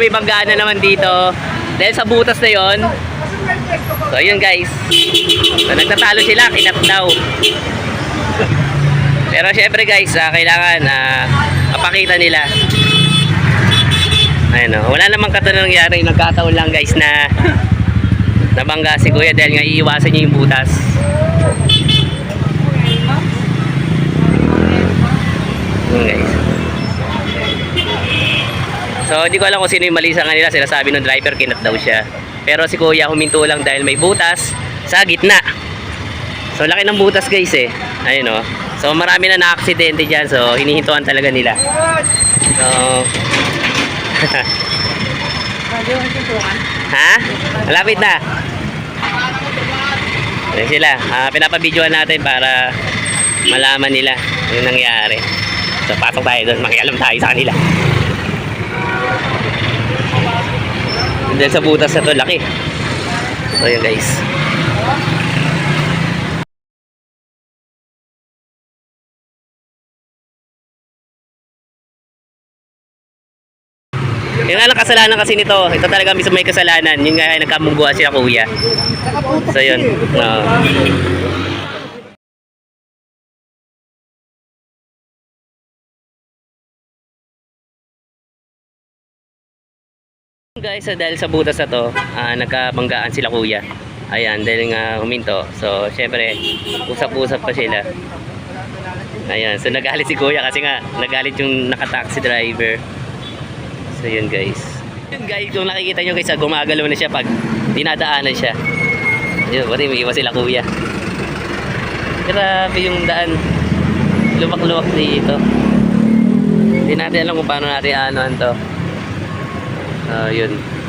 May banggaan na naman dito. Dahil sa butas na yon. So, yun guys. So, nagtatalo sila, kinat daw. Pero syempre guys, ah, kailangan ah, mapakita nila. Ayun o. Wala namang katulad nangyari. Nagkataon lang guys na nabangga si kuya dahil nga iiwasan niya yung butas. Yun guys. So, hindi ko alam kung sino yung mali sa kanila. Sinasabi ng driver, kinat daw siya. Pero si kuya huminto lang dahil may butas sa gitna. So, laki ng butas guys eh. Ayun o. So, marami na na-aksidente dyan. So, hinihintuan talaga nila. So, ha? Malapit na. Ayun sila. Ah, pinapabidyoan natin para malaman nila yung nangyari. So, pasok tayo doon. Makialam tayo sa kanila. Dahil sa butas na to, laki. So, yun guys. Yung nga lang kasalanan kasi nito, ito talaga mismo may kasalanan. Yung nga ay nagkamungguan siya kuya. So yun. No. Guys, so dahil sa butas na to, ah, nagkabanggaan sila kuya. Ayan, dahil nga huminto. So, syempre, usap-usap pa sila. Ayan, so nagalit si kuya kasi nga nagalit yung nakataxi driver. So yun guys. Yun guys, kung nakikita nyo guys, ah, gumagalaw na siya pag dinadaanan siya. Yun, pati may iwas sila kuya. Grabe yung daan. Luwak-luwak dito. Hindi natin alam kung paano natin ano to. So yun.